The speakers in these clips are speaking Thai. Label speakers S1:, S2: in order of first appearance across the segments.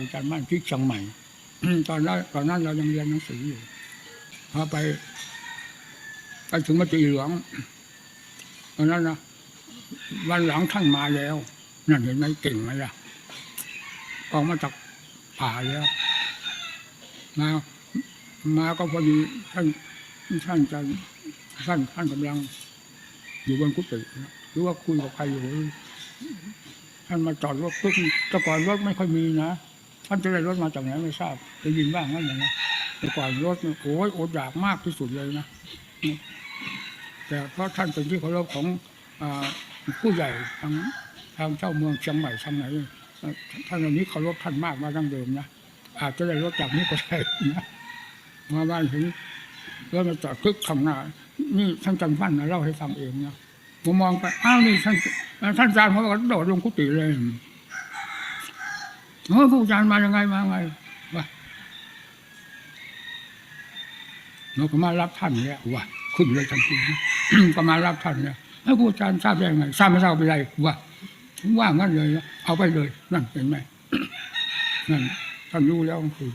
S1: อาจารย์มั่นที่เชียงใหม่ตอนนั้นตอนนั้นเรายังเรียนหนังสืออยู่พอไปไปถึงมัจีหลวงตอนนั้นนะวันหลังท่านมาแล้ว นั่นเห็นไหมเก่งไหมล่ะออกมาจากป่าแล้วมามาก็พอดีท่านท่านจะท่านท่านกำลัง อยู่บนกุฏิหรือว่าคุยกับใครอยู่ท่านมาจอดรถปุ๊บแต่ก่อนรถไม่ค่อยมีนะ ท่านจะได้รถมาจากไหนไม่ทราบได้ยินบ้างนั่นอย่างนี้แต่ก่อนรถโอ้ยอดอยากมากที่สุดเลยนะแต่เพราะท่านเป็นที่เคารพของอผู้ใหญ่ทางทางเจ้าเมืองเชียงใหม่ทางไหนท่านเหล่านี้เคารพท่านมากมาดั้งเดิมนะอาจจะได้รถจากนี้ก็ได้นะมาบ้านถึงแล้วมาจอดคึกข้างหน้านี่ท่านจำฟันนะเล่าให้ฟังเองนะผมมองไปอ้าวนี่ท่านท่านอาจารย์เขาก็โดดลงกุฏิเลย เฮ้ยผู้อาจารย์มายังไงมาไงวะเราก็มารับท่านเนี่ยวะขึ้นเลยทันทีนะก็มารับท่านเนี่ยให้ผู้อาจารย์ทราบได้ยังไงทราบไม่ทราบไปไรวะว่างั้นเลย เอาไปเลย นั่นเห็นไหมนั่นท่านรู้แล้วคือ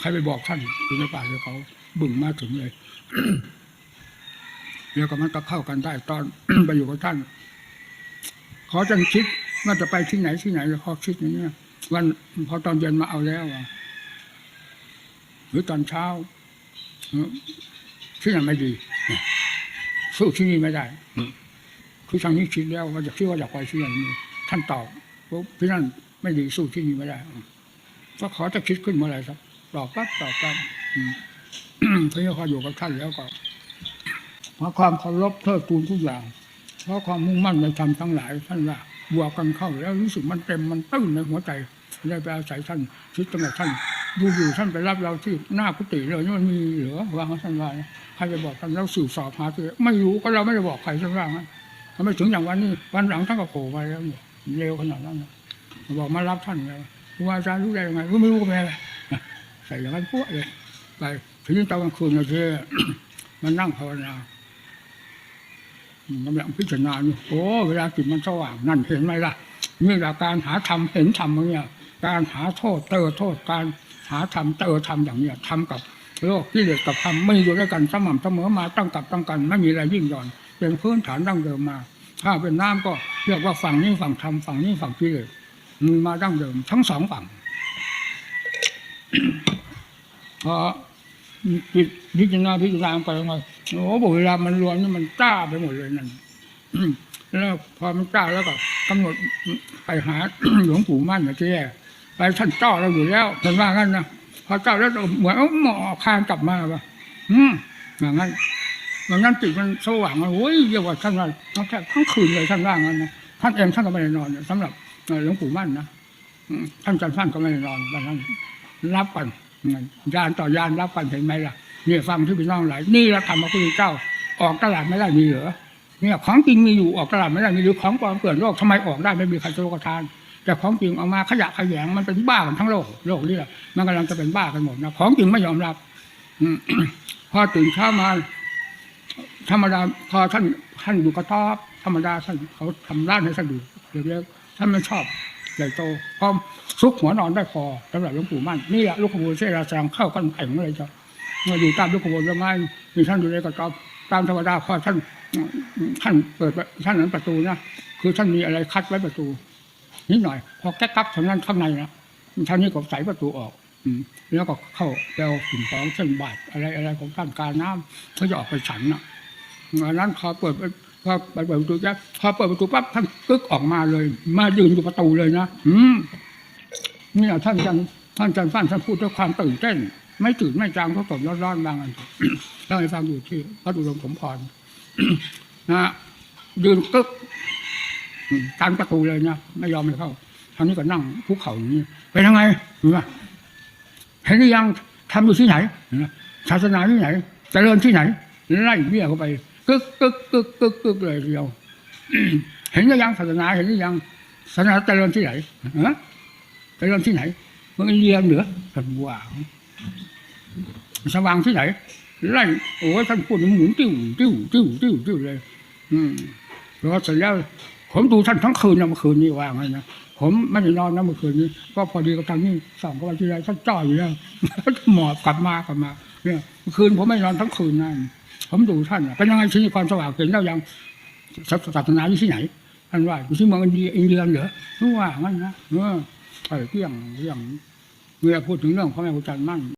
S1: ใครไปบอกท่านอยู่ในป่าเดี๋ยวเขาบึ่งมาถึงเลยแล้วก็มันก็เข้ากันได้ตอนไปอยู่กับท่านขอจังคิดว่าจะไปที่ไหนที่ไหนแล้วขอคิดอย่างนี้ วันพอตอนเย็นมาเอาแล้วอะหรือตอนเช้าที่นั่นไม่ดีสู้ที่นี่ไม่ได้คือทางนี้คิดแล้วว่าจะคิดว่าอยากไปที่นั่นนี่ท่านตอบปุ๊บที่นั่นไม่ดีสู้ที่นี่ไม่ได้ก็ขอจะคิดขึ้นเมื่อไรครับตอบปั๊บตอบปั๊บอืมทีนี้พออยู่กับท่านแล้วก็เพราะความเคารพเทิดทูนทุกอย่าง เพราะความมุ่งมั่นในธรรมทั้งหลายท่านว่า บวกกันเข้าแล้วรู้สึกมันเต็มมันตื้นในหัวใจได้ไปอาศัยท่านคิดตั้งแต่ท่านอยู่อยู่ท่านไปรับเราที่หน้ากุฏิเลยนี่มันมีเหรือวางท่านว่าใครไปบอกท่านเราสืบสอบหาตัวไม่รู้ก็เราไม่ได้บอกใครท่านว่างั้นทำไมถึงอย่างวันนี้วันหลังท่านก็โผล่มาแล้วเนี่ยเร็วขนาดนั้นบอกมารับท่านเลยครูอาจารย์รู้ได้ยังไงก็ไม่รู้ก็ไม่เป็นไรใส่อย่างนั้นพวกเลยไปถึงตอนกลางคืนเราเชื่อมันนั่งภาวนา กำลังพิจารณาอยู่โอ้เวลาจิตมันสว่างนั่นเห็นไหมล่ะนี่แหละการหาธรรมเห็นธรรมอย่างเนี้ยการหาโทษเตอโทษการหาธรรมเตอธรรมอย่างเนี้ยทำกับโลกที่เด็กกับธรรมไม่อยู่ด้วยกันสม่ำเสมอมาตั้งกับตั้งกันไม่มีอะไรยิ่งย่อน เป็นพื้นฐานดั้งเดิมมา ถ้าเป็นน้ำก็เรียกว่าฝั่งนี้ฝั่งธรรมฝั่งนี้ฝั่งกิเลสมีมาดั้งเดิมทั้งสองฝั่งพอ จิตพิจารณาพิจารณาไปมาโอ้โหเวลามันรวมนี่มันจ้าไปหมดเลยนั่นแล้วพอมันจ้าแล้วก็กำหนดไปหาหลวงปู่มั่นนะที่แรกไปท่านเจ้าเราอยู่แล้วท่านว่างั้นนะพอเจ้าแล้วเหมือนหมอคานกลับมาว่าอืมอย่างนั้นอย่างนั้นจิตมันสว่างมันโอ้ยเยกว่าท่านว่าทั้งแค่ทั้งคืนเลยท่านว่างั้นนะท่านเองท่านก็ไม่ได้นอนสำหรับหลวงปู่มั่นนะท่านจันทร์ท่านก็ไม่ได้นอนตอนนั้นรับกัน ยานต่อยานรับกันเห็นไหมล่ะเนี่ยฟังที่พี่น้องหลายนี่เราทำมาพระพุทธเจ้า ออกตลาดไม่ได้มีเหรอเนี่ยของจริงมีอยู่ออกตลาดไม่ได้มีหรือของปลอมเกลื่อนโลกทำไมออกได้ไม่มีใครจะโลกทาน แต่ของจริงเอามาขยะขยงมันเป็นบ้ากันทั้งโลกโลกนี่แหละมันกำลังจะเป็นบ้ากันหมดนะของจริงไม่ยอมรับอพอตื่นเช้ามา ธรรมดาพอท่านท่านอยู่กระต๊อบธรรมดาท่านเขาทำร้านให้ท่านดูเดี๋ยวๆท่านไม่ชอบ ใหญ่โตพร้อมซุกหัวนอนได้พอสำหรับหลวงปู่มั่นนี่แหละลูกขบวนเสราแซงเข้ากันแข็งเลยจ้ะเมื่ออยู่ตามลูกขบวนแล้วไงมีท่านอยู่ในกระต๊อบตามธรรมดาพอท่านท่านเปิดท่านนั้นประตูนะคือท่านมีอะไรคัดไว้ประตู นิดหน่อย พอแก๊กกักทางนั้นข้างในนะท่านนี้ก็ใส่ประตูออกอืแล้วก็เข้าแปลสิ่งของเช่นบาตรอะไรอะไรของท่านการน้ำเขาจะออกไปฉันน่ะอันนั้นพอเปิด พอเปิดประตูแก๊กพอเปิดประตูปั๊บท่านกึกออกมาเลย มายืนอยู่ประตูเลยนะอืมนี่ท่านจันท่านจันฟันท่านพูดด้วยความตื่นเต้น ไม่ตื่นไม่จางเพราะสดร้อนๆบางอันเล่าให้ฟังอยู่ที่พระดุลงสมพรนะยืนกึกอืมการประตูเลยนะไม่ยอมให้เข้าทางนี้ก็นั่งภูเขาอย่างนี้เป็นยังไงเห็นไหมเห็นหรือยังทำอยู่ที่ไหนศาสนาที่ไหนเจริญที่ไหนไล่เบี้ยเข้าไป กึกกึกกึกกึกกึกเลยเดียว เห็นหรือยังศาสนาเห็นหรือยังศาสนาเจริญที่ไหนฮะเจริญที่ไหนเมืองอินเดียเหนือกันว่าสว่างที่ไหนไล่โอ้ยท่านพูดหมุนติ้วติ้วติ้วติ้วติ้วเลย อืมพอเสร็จแล้วผมดูท่านทั้งคืนนะเมื่อคืนนี้ว่าไงนะผมไม่ได้นอนนะเมื่อคืนนี้ก็พอดีกับทางนี้สองกับวันที่ไรท่านจ่ออยู่แล้วหมอบกลับมากลับมา เนี่ยเมื่อคืนผมไม่นอนทั้งคืนนั่น ผมดูท่านเป็นยังไงชีวิตความสว่างเห็นแล้วยังศาศาสนาอยู่ที่ไหนท่านว่าอยู่ที่เมืองอินเดียอินเดียเหรอรู้ว่างั้นนะเออเรื่องเรื่องเมื่อพูดถึงเรื่องพระแม่ครูจันทร์มั่น